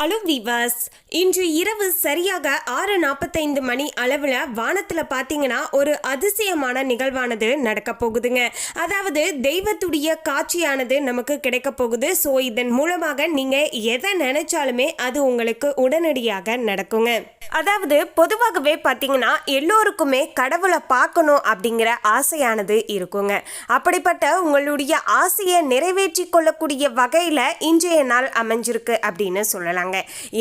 Hello விவாஸ். இன்று இரவு சரியாக ஆறு நாற்பத்தைந்து மணி அளவில் வானத்தில் பார்த்தீங்கன்னா ஒரு அதிசயமான நிகழ்வானது நடக்க போகுதுங்க. அதாவது தெய்வத்துடைய காட்சியானது நமக்கு கிடைக்க போகுது. ஸோ இதன் மூலமாக நீங்கள் எதை நினைச்சாலுமே அது உங்களுக்கு உடனடியாக நடக்குங்க. அதாவது பொதுவாகவே பார்த்தீங்கன்னா எல்லோருக்குமே கடவுளை பார்க்கணும் அப்படிங்கிற ஆசையானது இருக்குங்க. அப்படிப்பட்ட உங்களுடைய ஆசையை நிறைவேற்றி கொள்ளக்கூடிய வகையில் இன்றைய நாள் அமைஞ்சிருக்கு அப்படின்னு சொல்லலாங்க.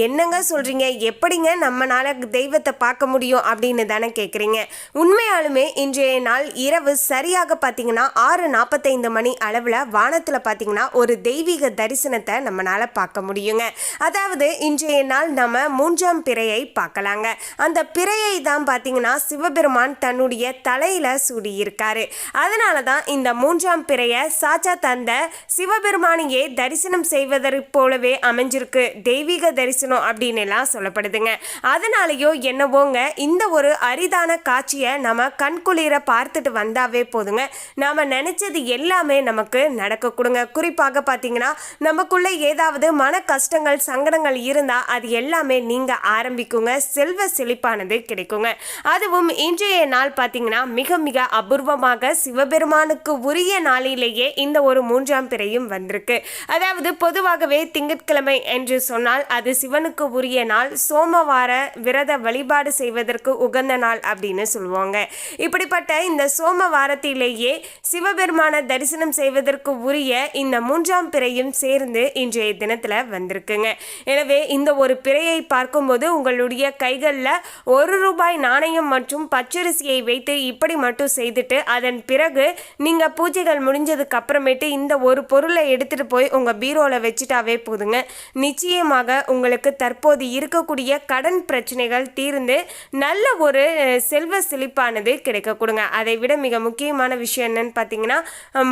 என்னங்க சொல்றீங்க? எப்படிங்க நம்மனால தெய்வத்தை பார்க்க முடியும் அப்படின்னு தானே கேட்குறீங்க உண்மையாலுமே இன்றைய நாள் இரவு சரியாக பார்த்தீங்கன்னா ஆறு நாற்பத்தைந்து மணி அளவில் வானத்தில் பார்த்தீங்கன்னா ஒரு தெய்வீக தரிசனத்தை நம்மளால் பார்க்க முடியுங்க. அதாவது இன்றைய நாள் நம்ம மூன்றாம் பிறையை பார்க்கலாங்க. அந்த பிறையை தான் பார்த்தீங்கன்னா சிவபெருமான் தன்னுடைய தலையில் சூடியிருக்காரு. அதனால தான் இந்த மூன்றாம் பிறையை சாச்சா தந்த சிவபெருமானையே தரிசனம் செய்வதற்கு போலவே அமைஞ்சிருக்கு. தெய்வீக தரிசனம் அப்படின்னு எல்லாம் சொல்லப்படுதுங்க. அதனாலயோ என்னவோங்க இந்த ஒரு அரிதான காட்சியை நம்ம கண்குளிர பார்த்துட்டு வந்தாவே போதுங்க. நாம் நினச்சது எல்லாமே நமக்கு நடக்க கொடுங்க. குறிப்பாக பார்த்தீங்கன்னா நமக்குள்ளே ஏதாவது மன கஷ்டங்கள் சங்கடங்கள் இருந்தால் அது எல்லாமே நீங்கள் ஆரம்பிக்குங்க. செல்வ செழிப்பானது கிடைக்குங்க. அதுவும் இன்றைய நாள் பார்த்தீங்கன்னா மிக மிக அபூர்வமாக சிவபெருமானுக்கு உரிய நாளிலேயே இந்த ஒரு மூன்றாம் பிறையும் வந்திருக்கு. அதாவது பொதுவாகவே திங்கட்கிழமை என்று சொன்னால் அது சிவனுக்கு உரிய நாள். சோமவார விரத வழிபாடு செய்வதற்கு உகந்த நாள் அப்படின்னு சொல்லுவாங்க. இப்படிப்பட்ட இந்த சோமவாரத்திலேயே சிவபெருமான தரிசனம் செய்வதற்கு உரிய இந்த மூன்றாம் பிறையும் சேர்ந்து இன்றைய தினத்தில் வந்திருக்குங்க. எனவே இந்த ஒரு பிறையை பார்க்கும்போது உங்களுடைய கைகளில் ஒரு ரூபாய் நாணயம் மற்றும் பச்சரிசியை வைத்து இப்படி மட்டும் செய்துட்டு அதன் பிறகு நீங்கள் பூஜைகள் முடிஞ்சதுக்கு அப்புறமேட்டு இந்த ஒரு பொருளை எடுத்துகிட்டு போய் உங்கள் பீரோவில் வச்சுட்டாவே போதுங்க. நிச்சயமாக உங்களுக்கு தற்போது இருக்கக்கூடிய கடன் பிரச்சனைகள் தீர்ந்து நல்ல ஒரு செல்வ செழிப்பானது கிடைக்க கொடுங்க. அதை விட மிக முக்கியமான விஷயம் என்னன்னு பார்த்தீங்கன்னா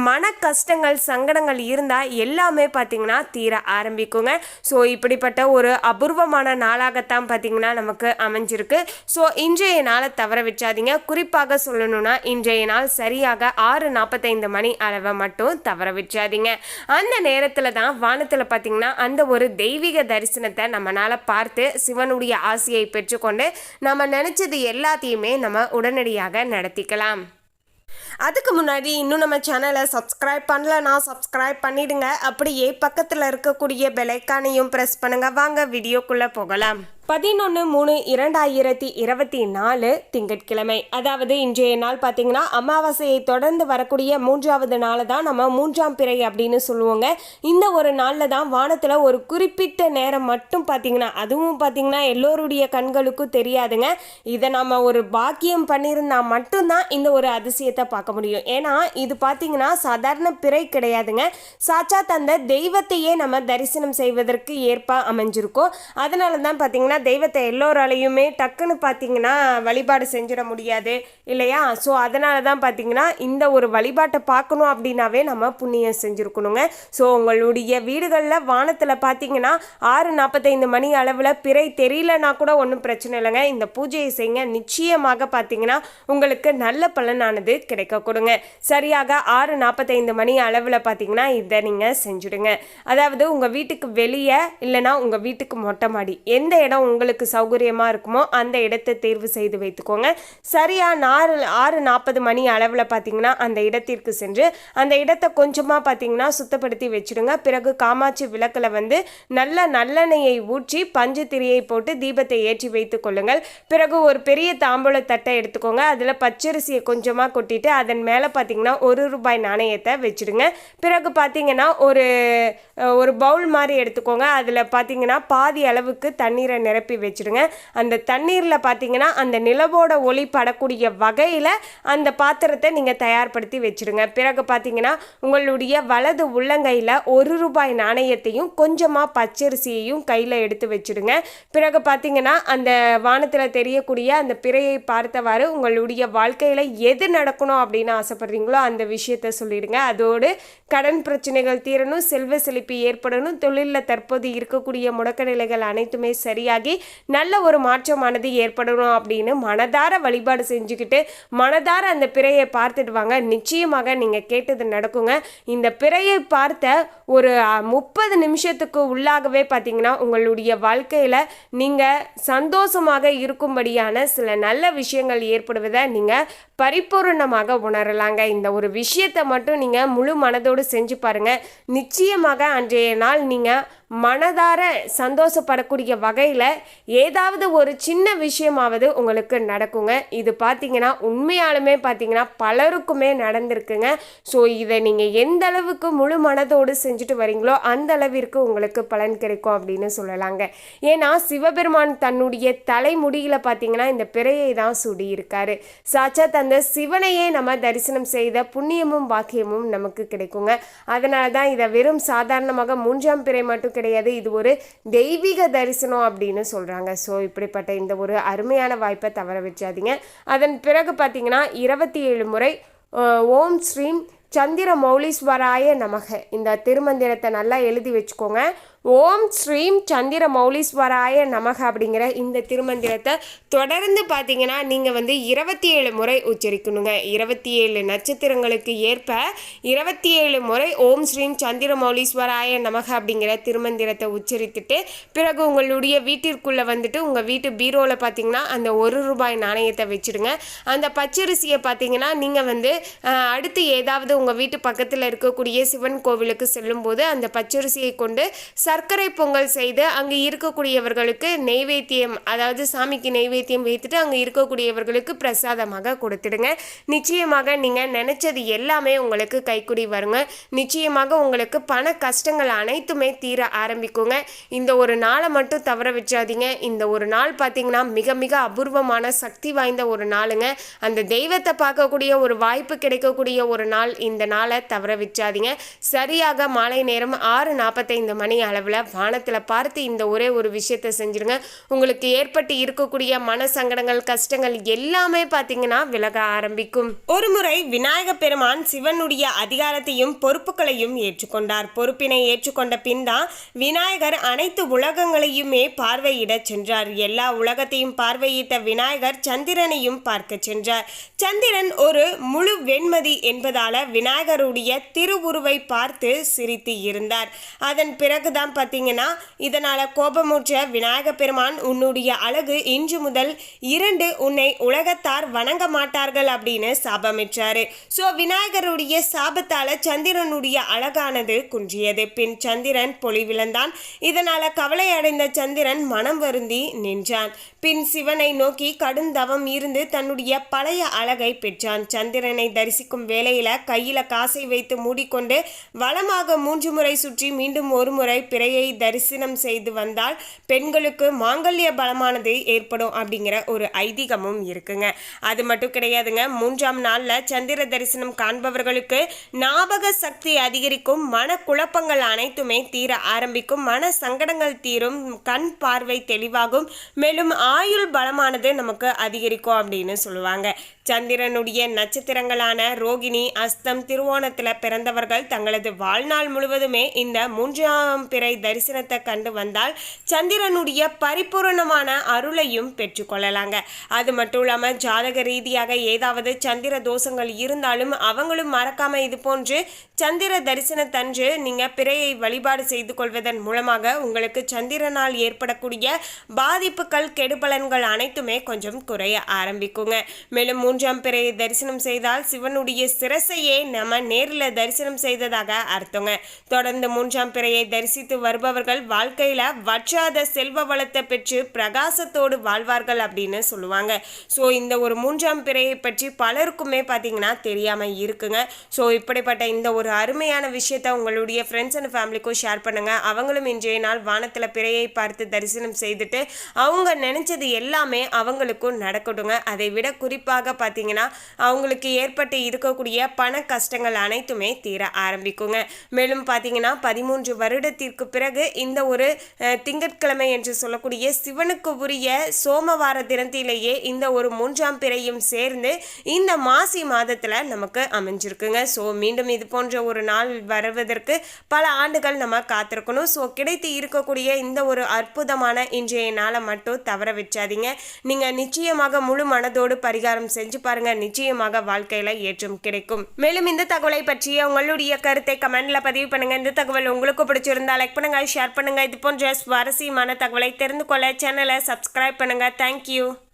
மன கஷ்டங்கள் சங்கடங்கள் இருந்தால் எல்லாமே பார்த்தீங்கன்னா தீர ஆரம்பிக்குங்க. ஸோ இப்படிப்பட்ட ஒரு அபூர்வமான நாளாகத்தான் பார்த்தீங்கன்னா நமக்கு அமைஞ்சிருக்கு. ஸோ இன்றைய நாளை தவற வச்சாதீங்க குறிப்பாக சொல்லணும்னா இன்றைய நாள் சரியாக ஆறு நாற்பத்தைந்து மணி அளவை மட்டும் தவற வச்சாதீங்க அந்த நேரத்தில் தான் வானத்தில் பார்த்தீங்கன்னா அந்த ஒரு தெய்வீக தரிசனத்தை நம்மளால் பார்த்து சிவனுடைய ஆசையை பெற்றுக்கொண்டு நம்ம நினச்சது எல்லாத்தையுமே நம்ம உடனடியாக நடத்திக்கலாம். அதுக்கு முன்னாடி இன்னும் நம்ம சேனலை சப்ஸ்கிரைப் பண்ணலன்னா சப்ஸ்கிரைப் பண்ணிடுங்க. அப்படியே பக்கத்தில் இருக்கக்கூடிய பெலைக்கானையும் ப்ரெஸ் பண்ணுங்கள் வாங்க வீடியோக்குள்ளே போகலாம். பதினொன்று மூணு இரண்டாயிரத்தி இருபத்தி நாலு திங்கட்கிழமை. அதாவது இன்றைய நாள் பார்த்தீங்கன்னா அமாவாசையை தொடர்ந்து வரக்கூடிய மூன்றாவது நாளை தான் நம்ம மூன்றாம் பிறை அப்படின்னு சொல்லுவோங்க. இந்த ஒரு நாளில் தான் வானத்தில் ஒரு குறிப்பிட்ட நேரம் மட்டும் பார்த்தீங்கன்னா அதுவும் பார்த்தீங்கன்னா எல்லோருடைய கண்களுக்கும் தெரியாதுங்க. இதை நம்ம ஒரு பாக்கியம் பண்ணியிருந்தா மட்டும்தான் இந்த ஒரு அதிசயத்தை பார்க்க முடியும். ஏன்னா இது பார்த்தீங்கன்னா சாதாரண பிறை கிடையாதுங்க. சாட்சாத் அந்த தெய்வத்தையே நம்ம தரிசனம் செய்வதற்கு ஏற்ப அமைஞ்சிருக்கோம். அதனால தான் பார்த்தீங்கன்னா தெய்வத்தை எல்லோராலையுமே டக்குன்னு பார்த்தீங்கன்னா வழிபாடு செஞ்சிட முடியாது இல்லையா? ஸோ அதனால தான் பார்த்தீங்கன்னா இந்த ஒரு வழிபாட்டை பார்க்கணும் அப்படின்னாவே நம்ம புண்ணியம் செஞ்சுருக்கணுங்க. ஸோ உங்களுடைய வீடுகளில் வானத்தில் பார்த்தீங்கன்னா ஆறு நாற்பத்தைந்து மணி அளவில் பிறை தெரியலனா கூட ஒன்றும் பிரச்சனை இல்லைங்க. இந்த பூஜையை செய்யுங்க. நிச்சயமாக பார்த்தீங்கன்னா உங்களுக்கு நல்ல பலனானது கிடைக்க கொடுங்க. சரியாக ஆறு நாற்பத்தைந்து மணி அளவில் பார்த்தீங்கன்னா இதை நீங்கள் செஞ்சுடுங்க. அதாவது உங்கள் வீட்டுக்கு வெளியே இல்லைனா உங்கள் வீட்டுக்கு மொட்டை மாடி எந்த இடம் உங்களுக்கு சௌகரியமாக இருக்குமோ அந்த இடத்தை தேர்வு செய்து வைத்துக்கோங்க. சரியாக நாலு ஆறு நாற்பது மணி அளவில் பார்த்தீங்கன்னா அந்த இடத்திற்கு சென்று அந்த இடத்தை கொஞ்சமாக பார்த்தீங்கன்னா சுத்தப்படுத்தி வச்சுடுங்க. பிறகு காமாட்சி விளக்கில் வந்து நல்ல நல்லெண்ணெயை ஊற்றி பஞ்சு திரியை போட்டு தீபத்தை ஏற்றி வைத்து கொள்ளுங்கள். பிறகு ஒரு பெரிய தாம்பூல தட்டை எடுத்துக்கோங்க. அதில் பச்சரிசியை கொஞ்சமாக கொட்டிட்டு அதன் மேலே பார்த்தீங்கன்னா ஒரு ரூபாய் நாணயத்தை வச்சுடுங்க. பிறகு பார்த்தீங்கன்னா ஒரு ஒரு பவுல் மாதிரி எடுத்துக்கோங்க. அதில் பார்த்தீங்கன்னா பாதி அளவுக்கு தண்ணீரை நிரப்பி வச்சுடுங்க அந்த தண்ணீரில் பார்த்தீங்கன்னா அந்த நிலவோட ஒளி படக்கூடிய வகையில் அந்த பாத்திரத்தை நீங்கள் தயார்படுத்தி வச்சுடுங்க பிறகு பார்த்தீங்கன்னா உங்களுடைய வலது உள்ளங்கையில் ஒரு ரூபாய் நாணயத்தையும் கொஞ்சமாக பச்சரிசியையும் கையில் எடுத்து வச்சுடுங்க பிறகு பார்த்தீங்கன்னா அந்த வானத்தில் தெரியக்கூடிய அந்த பிறையை பார்த்தவாறு உங்களுடைய வாழ்க்கையில் எது நடக்கணும் அப்படின்னு ஆசைப்படுறீங்களோ அந்த விஷயத்த சொல்லிடுங்க. அதோடு கடன் பிரச்சனைகள் தீரணும் செல்வ செழிப்பு ஏற்படணும் தொழிலில் தற்போது இருக்கக்கூடிய முடக்க நிலைகள் அனைத்துமே சரியாகி சரியாகி நல்ல ஒரு மாற்றமானது ஏற்படணும் அப்படின்னு மனதார வழிபாடு செஞ்சுக்கிட்டு மனதார அந்த பிறையை பார்த்துட்டு வாங்க. நிச்சயமாக நீங்கள் கேட்டது நடக்குங்க. இந்த பிறையை பார்த்த ஒரு முப்பது நிமிஷத்துக்கு உள்ளாகவே பார்த்தீங்கன்னா உங்களுடைய வாழ்க்கையில் நீங்கள் சந்தோஷமாக இருக்கும்படியான சில நல்ல விஷயங்கள் ஏற்படுவதை நீங்கள் பரிபூர்ணமாக உணரலாங்க. இந்த ஒரு விஷயத்தை மட்டும் நீங்கள் முழு மனதோடு செஞ்சு பாருங்கள் நிச்சயமாக அன்றைய நாள் நீங்கள் மனதார சந்தோஷப்படக்கூடிய வகையில் ஏதாவது ஒரு சின்ன விஷயமாவது உங்களுக்கு நடக்குங்க. இது பார்த்தீங்கன்னா உண்மையாலுமே பார்த்தீங்கன்னா பலருக்குமே நடந்திருக்குங்க. ஸோ இதை நீங்கள் எந்த அளவுக்கு முழு மனதோடு செஞ்சுட்டு வரீங்களோ அந்த அளவிற்கு உங்களுக்கு பலன் கிடைக்கும் அப்படின்னு சொல்லலாங்க. ஏன்னா சிவபெருமான் தன்னுடைய தலைமுடியில் பார்த்தீங்கன்னா இந்த பிறையை தான் சுடியிருக்காரு. இருக்காரு சாட்சாத் அந்த சிவனையே நம்ம தரிசனம் செய்த புண்ணியமும் பாக்கியமும் நமக்கு கிடைக்குங்க. அதனால தான் இதை வெறும் சாதாரணமாக மூன்றாம் பிறை மட்டும் கிடையாது. இது ஒரு தெய்வீக தரிசனம் அப்படின்னு சொல்கிறாங்க ஸோ இப்படிப்பட்ட இந்த ஒரு அருமையான வாய்ப்பை தவற வச்சாதீங்க அதன் பிறகு பார்த்தீங்கன்னா இருபத்தி ஏழு முறை ஓம் ஸ்ரீம் சந்திர மௌலீஸ்வராய நமக. இந்த திருமந்திரத்தை நல்லா எழுதி வச்சுக்கோங்க. ஓம் ஸ்ரீம் சந்திர மௌலீஸ்வராய நமக அப்படிங்கிற இந்த திருமந்திரத்தை தொடர்ந்து பார்த்தீங்கன்னா நீங்கள் வந்து இருபத்தி ஏழு முறை உச்சரிக்கணுங்க. இருபத்தி ஏழு நட்சத்திரங்களுக்கு ஏற்ப இருபத்தி ஏழு முறை ஓம் ஸ்ரீம் சந்திர மௌலீஸ்வராய நமக அப்படிங்கிற திருமந்திரத்தை உச்சரித்துட்டு பிறகு உங்களுடைய வீட்டிற்குள்ளே வந்துட்டு உங்கள் வீட்டு பீரோவில் பார்த்தீங்கன்னா அந்த ஒரு ரூபாய் நாணயத்தை வச்சுடுங்க. அந்த பச்சரிசியை பார்த்தீங்கன்னா நீங்கள் வந்து அடுத்து ஏதாவது உங்கள் வீட்டு பக்கத்தில் இருக்கக்கூடிய சிவன் கோவிலுக்கு செல்லும்போது அந்த பச்சரிசியை கொண்டு சர்க்கரை பொங்கல் செய்து அங்கே இருக்கக்கூடியவர்களுக்கு நெய்வேத்தியம் அதாவது சாமிக்கு நெய்வேத்தியம் வைத்துட்டு அங்கே இருக்கக்கூடியவர்களுக்கு பிரசாதமாக கொடுத்துடுங்க. நிச்சயமாக நீங்கள் நினச்சது எல்லாமே உங்களுக்கு கைக்குடி வருங்க. நிச்சயமாக உங்களுக்கு பண கஷ்டங்கள் அனைத்துமே தீர ஆரம்பிக்குங்க. இந்த ஒரு நாளை மட்டும் தவற வச்சாதீங்க. இந்த ஒரு நாள் பார்த்தீங்கன்னா மிக மிக அபூர்வமான சக்தி வாய்ந்த ஒரு நாளுங்க. அந்த தெய்வத்தை பார்க்கக்கூடிய ஒரு வாய்ப்பு கிடைக்கக்கூடிய ஒரு நாள் இந்த நாளை தவற வச்சாதீங்க சரியாக மாலை நேரம் ஆறு நாற்பத்தைந்து மணி அளவில் வானத்தில் பார்த்து இந்த ஒரே ஒரு விஷயத்தை செஞ்சுருங்க. உங்களுக்கு ஏற்பட்டு இருக்கக்கூடிய மன சங்கடங்கள் கஷ்டங்கள் எல்லாமே பார்த்தீங்கன்னா விலக ஆரம்பிக்கும். ஒரு முறை விநாயக பெருமான் சிவனுடைய அதிகாரத்தையும் பொறுப்புகளையும் ஏற்றுக்கொண்டார். பொறுப்பினை ஏற்றுக்கொண்ட பின் தான் விநாயகர் அனைத்து உலகங்களையுமே பார்வையிட சென்றார். எல்லா உலகத்தையும் பார்வையிட்ட விநாயகர் சந்திரனையும் பார்க்க சென்றார். சந்திரன் ஒரு முழு வெண்மதி என்பதால விநாயகருடைய திருவுருவை பார்த்து சிரித்து இருந்தார். அதன் பிறகுதான் பார்த்தீங்கன்னா இதனால் கோபமுற்ற விநாயக பெருமான் உன்னுடைய அழகு இன்று முதல் இரண்டு உன்னை உலகத்தார் வணங்க மாட்டார்கள் அப்படின்னு சாபமிட்டாரு. ஸோ விநாயகருடைய சாபத்தால சந்திரனுடைய அழகானது குன்றியது. பின் சந்திரன் பொலிவிழந்தான் இதனால கவலை அடைந்த சந்திரன் மனம் வருந்தி நின்றான். பின் சிவனை நோக்கி கடும் தவம் இருந்து தன்னுடைய பழைய அழகை பெற்றான். சந்திரனை தரிசிக்கும் வேளையில கையில காசை வைத்து மூடிக்கொண்டு வளமாக மூன்று முறை சுற்றி மீண்டும் ஒரு முறை பிறையை தரிசனம் செய்து வந்தால் பெண்களுக்கு மாங்கல்ய பலமானது ஏற்படும் அப்படிங்கிற ஒரு ஐதீகமும் இருக்குங்க. அது மட்டும் கிடையாதுங்க. மூன்றாம் நாள்ல சந்திர தரிசனம் காண்பவர்களுக்கு ஞாபக சக்தி அதிகரிக்கும் மன குழப்பங்கள் அனைத்துமே தீர ஆரம்பிக்கும் மன சங்கடங்கள் தீரும் கண் பார்வை தெளிவாகும். மேலும் ஆயுள் பலமானது நமக்கு அதிகரிக்கும் அப்படின்னு சொல்லுவாங்க. சந்திரனுடைய நட்சத்திரங்களான ரோகிணி அஸ்தம் திருவோணத்தில் பிறந்தவர்கள் தங்களது வாழ்நாள் முழுவதுமே இந்த மூன்றாம் பிறை தரிசனத்தை கண்டு வந்தால் சந்திரனுடைய பரிபூரணமான அருளையும் பெற்றுக்கொள்ளலாங்க அது மட்டும் இல்லாமல் ஜாதக ரீதியாக ஏதாவது சந்திர தோஷங்கள் இருந்தாலும் அவங்களும் மறக்காம இது போன்று சந்திர தரிசனத்தன்று நீங்கள் பிறையை வழிபாடு செய்து கொள்வதன் மூலமாக உங்களுக்கு சந்திரனால் ஏற்படக்கூடிய பாதிப்புகள் கெடுபலன்கள் அனைத்துமே கொஞ்சம் குறைய ஆரம்பிக்குங்க. மேலும் மூன்றாம் பிறையை தரிசனம் செய்தால் சிவனுடைய சிரசையே நம்ம நேரில் தரிசனம் செய்ததாக அர்த்தங்க. தொடர்ந்து மூன்றாம் பிறையை தரிசித்து வருபவர்கள் வாழ்க்கையில வற்றாத செல்வ வளத்தை பெற்று பிரகாசத்தோடு வாழ்வார்கள் அப்படின்னு சொல்லுவாங்க. ஸோ இந்த ஒரு மூன்றாம் பிறையை பற்றி பலருக்குமே பார்த்தீங்கன்னா தெரியாம இருக்குங்க. ஸோ இப்படிப்பட்ட இந்த ஒரு அருமையான விஷயத்தை உங்களுடைய ஃப்ரெண்ட்ஸ் அண்ட் ஃபேமிலிக்கும் ஷேர் பண்ணுங்க. அவங்களும் இன்றைய நாள் வானத்தில் பிறையை பார்த்து தரிசனம் செய்துட்டு அவங்க நினைச்சது எல்லாமே அவங்களுக்கும் நடக்கட்டுங்க. அதை விட குறிப்பாக பார்த்தீங்கன்னா அவங்களுக்கு ஏற்பட்டு இருக்கக்கூடிய பண கஷ்டங்கள் அனைத்துமே தீர ஆரம்பிக்குங்க. மேலும் பார்த்தீங்கன்னா பதிமூன்று வருடத்திற்கு பிறகு இந்த ஒரு திங்கட்கிழமை என்று சொல்லக்கூடிய சிவனுக்கு உரிய சோமவார தினத்திலேயே இந்த ஒரு மூன்றாம் பிறையும் சேர்ந்து இந்த மாசி மாதத்தில் நமக்கு அமைஞ்சிருக்குங்க. ஸோ மீண்டும் இது போன்ற ஒரு நாள் வருவதற்கு பல ஆண்டுகள் நம்ம காத்திருக்கணும். ஸோ கிடைத்து இருக்கக்கூடிய இந்த ஒரு அற்புதமான இன்றைய நாளை மட்டும் தவற வச்சாதீங்க நீங்கள் நிச்சயமாக முழு மனதோடு பரிகாரம் செஞ்சு செஞ்சு பாருங்க. நிச்சயமாக வாழ்க்கையில ஏற்றம் கிடைக்கும். மேலும் இந்த தகவலை பற்றிய உங்களுடைய கருத்தை கமெண்ட்ல பதிவு பண்ணுங்க. இந்த தகவல் உங்களுக்கு பிடிச்சிருந்தா லைக் பண்ணுங்க ஷேர் பண்ணுங்க. இது போன்ற சுவாரஸ்யமான தகவலை தெரிந்து கொள்ள சேனலை சப்ஸ்கிரைப் பண்ணுங்க. தேங்க்யூ